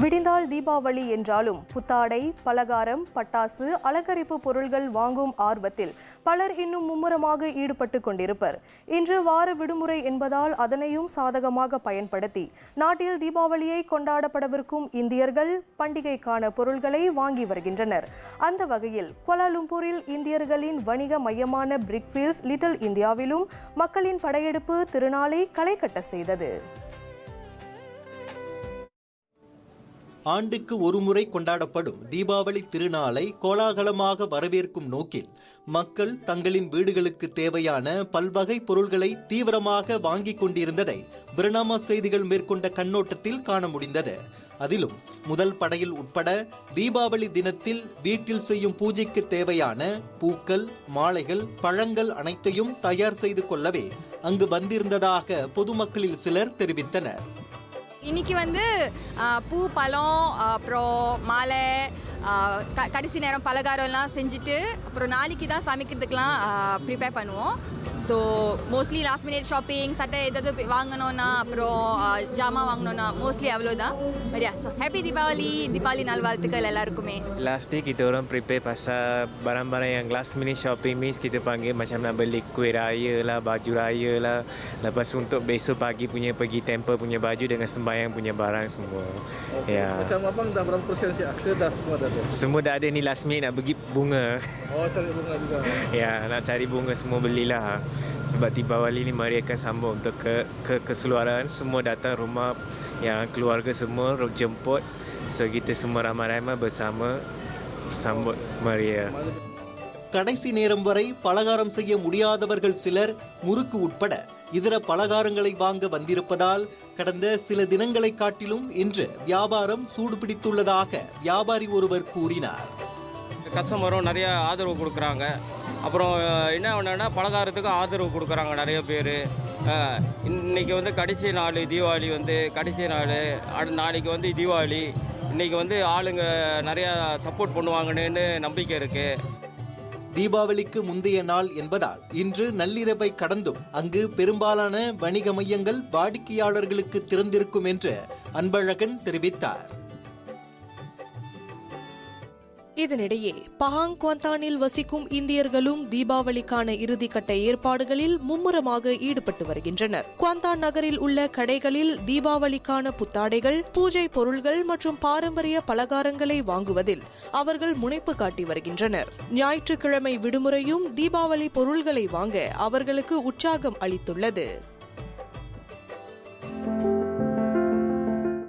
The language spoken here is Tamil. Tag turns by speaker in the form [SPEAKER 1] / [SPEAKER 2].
[SPEAKER 1] விடிந்தால் தீபாவளி என்றாலும் புத்தாடை பலகாரம் பட்டாசு அலங்கரிப்பு பொருள்கள் வாங்கும் ஆர்வத்தில் பலர் இன்னும் மும்முரமாக ஈடுபட்டு கொண்டிருப்பர். இன்று வார விடுமுறை என்பதால் அதனையும் சாதகமாக பயன்படுத்தி நாட்டில் தீபாவளியை கொண்டாடப்படவிருக்கும் இந்தியர்கள் பண்டிகைக்கான பொருள்களை வாங்கி வருகின்றனர். அந்த வகையில் கோலாலும்பூரில் இந்தியர்களின் வணிக மையமான பிரிக்ஃபீல்ஸ் லிட்டில் இந்தியாவிலும் மக்களின் படையெடுப்பு திருநாளை களைகட்ட செய்தது.
[SPEAKER 2] ஆண்டுக்கு ஒருமுறை கொண்டாடப்படும் தீபாவளி திருநாளை கோலாகலமாக வரவேற்கும் நோக்கில் மக்கள் தங்களின் வீடுகளுக்கு தேவையான பல்வகை பொருள்களை தீவிரமாக வாங்கிக் கொண்டிருந்ததை பிரணாம செய்திகள் மேற்கொண்ட கண்ணோட்டத்தில் காண முடிந்தது. அதிலும் முதல் படையில் உட்பட தீபாவளி தினத்தில் வீட்டில் செய்யும் பூஜைக்கு தேவையான பூக்கள் மாலைகள் பழங்கள் அனைத்தையும் தயார் செய்து கொள்ளவே அங்கு வந்திருந்ததாக பொதுமக்களில் சிலர் தெரிவித்தனர்.
[SPEAKER 3] இன்னைக்கு வந்து பூ பழம் அப்புறம் மாலை க கடைசி நேரம் பலகாரம்லாம் செஞ்சுட்டு அப்புறம் நாளைக்கு தான் சமைக்கிறதுக்கெலாம் ப்ரிப்பேர் பண்ணுவோம். So mostly last minute shopping சட்டை ஏதாவது வாங்கணும்னா அப்புறம் ஆ, ஜாமான் வாங்கணும்னா மோஸ்ட்லி அவ்வளோதான் சரியா ஸோ ஹாப்பி தீபாவளி தீபாவளி நல்வாழ்த்துக்கள் எல்லாருக்குமே
[SPEAKER 4] Last day kita orang prepare pasal barang-barang yang last minute shopping means kita panggil macam nak beli kuih raya lah, baju raya lah. Lepas tu untuk besok pagi punya pergi temple punya baju dengan sembahyang punya barang semua. Ya.
[SPEAKER 5] Macam abang dah berapa persen siap ke dah semua dah tu?
[SPEAKER 4] Semua dah ada ni last minute nak pergi bunga.
[SPEAKER 5] Oh cari bunga juga.
[SPEAKER 4] ya, nak cari bunga semua belilah. Sebab Deepawali ni mari akan sambung untuk ke, ke keseluruhan. Semua datang rumah yang keluarga semua jemput. So kita semua ramai-ramai bersama sambut Maria.
[SPEAKER 2] கடைசி நேரம் வரை பலகாரம் செய்ய முடியாதவர்கள் சிலர் முறுக்கு உட்பட இதர பலகாரங்களை வாங்க வந்திருப்பதால் கடந்த சில தினங்களை காட்டிலும் இன்று வியாபாரம் சூடுபிடித்துள்ளதாக வியாபாரி ஒருவர் கூறினார்
[SPEAKER 6] கஸ்டமரும் நிறைய ஆதரவு கொடுக்குறாங்க அப்புறம் என்ன ஒன்றுனா பலகாரத்துக்கு ஆதரவு கொடுக்குறாங்க நிறைய பேர். இன்னைக்கு வந்து கடைசி நாள் தீபாவளி வந்து கடைசி நாள் அடு நாளைக்கு வந்து தீபாவளி. இன்றைக்கி வந்து ஆளுங்க நிறையா சப்போர்ட் பண்ணுவாங்கன்னு நம்பிக்கை இருக்குது
[SPEAKER 2] தீபாவளிக்கு முந்தைய நாள் என்பதால் இன்று நள்ளிரவை கடந்தும் அங்கு பெரும்பாலான வணிக மையங்கள் வாடிக்கையாளர்களுக்கு திறந்திருக்கும் என்று அன்பழகன் தெரிவித்தார்.
[SPEAKER 1] இதனிடையே பஹாங் குவாந்தானில் வசிக்கும் இந்தியர்களும் தீபாவளிக்கான இறுதிக்கட்ட ஏற்பாடுகளில் மும்முரமாக ஈடுபட்டு வருகின்றனர். குவாந்தான் நகரில் உள்ள கடைகளில் தீபாவளிக்கான புத்தாடைகள் பூஜை பொருள்கள் மற்றும் பாரம்பரிய பலகாரங்களை வாங்குவதில் அவர்கள் முனைப்பு காட்டி வருகின்றனர். ஞாயிற்றுக்கிழமை விடுமுறையும் தீபாவளி பொருள்களை வாங்க அவர்களுக்கு உற்சாகம் அளித்துள்ளது.